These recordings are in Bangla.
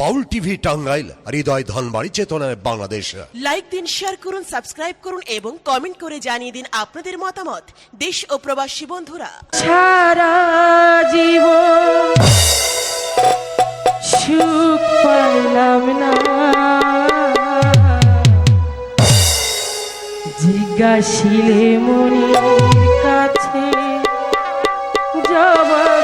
বাউল টিভি টাঙ্গাইল হৃদয় ধনবাড়ি চেতনায় বাংলাদেশ। লাইক দিন শেয়ার করুন সাবস্ক্রাইব করুন এবং কমেন্ট করে জানিয়ে দিন আপনাদের মতামত। দেশ ও প্রবাসী বন্ধুরা। সারা জীবন সুখ পাইলাম না। জিজ্ঞাসিলে মনির কাছে জবাব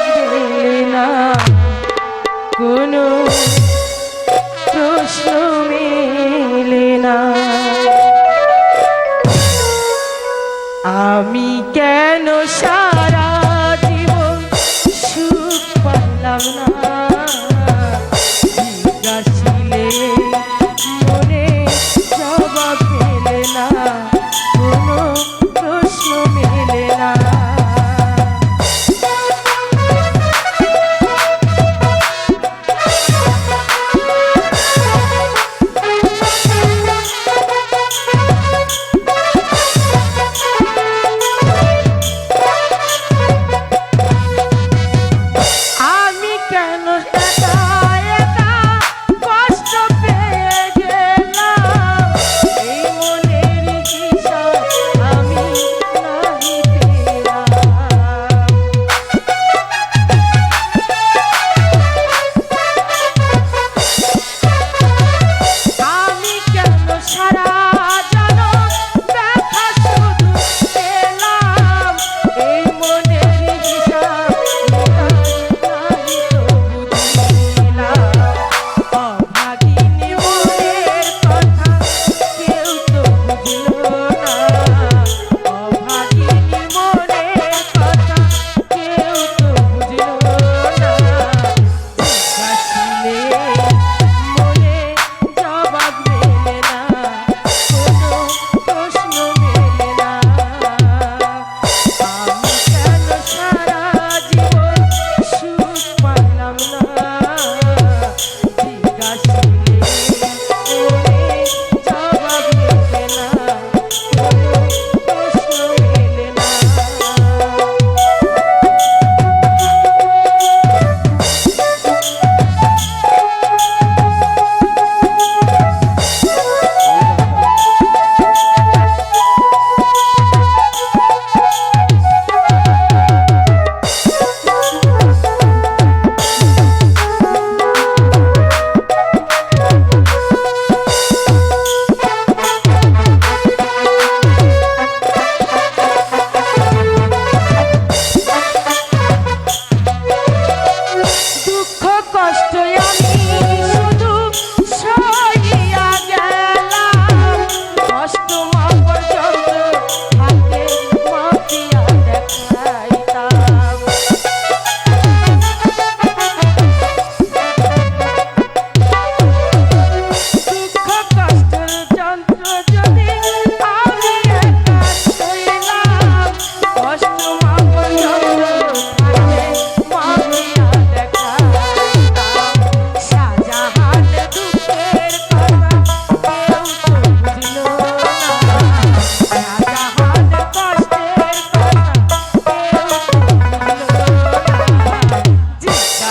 আমি কেন সারা জীবন সুখ পাইলাম না?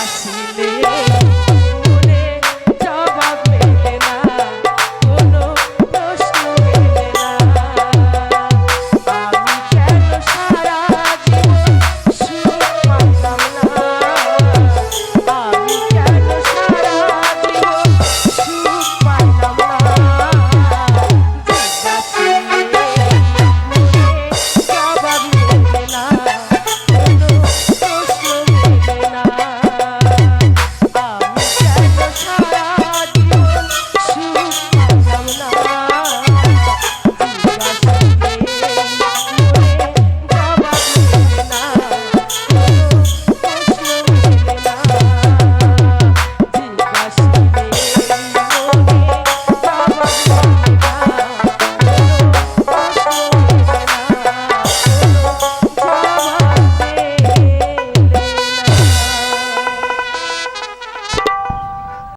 আসে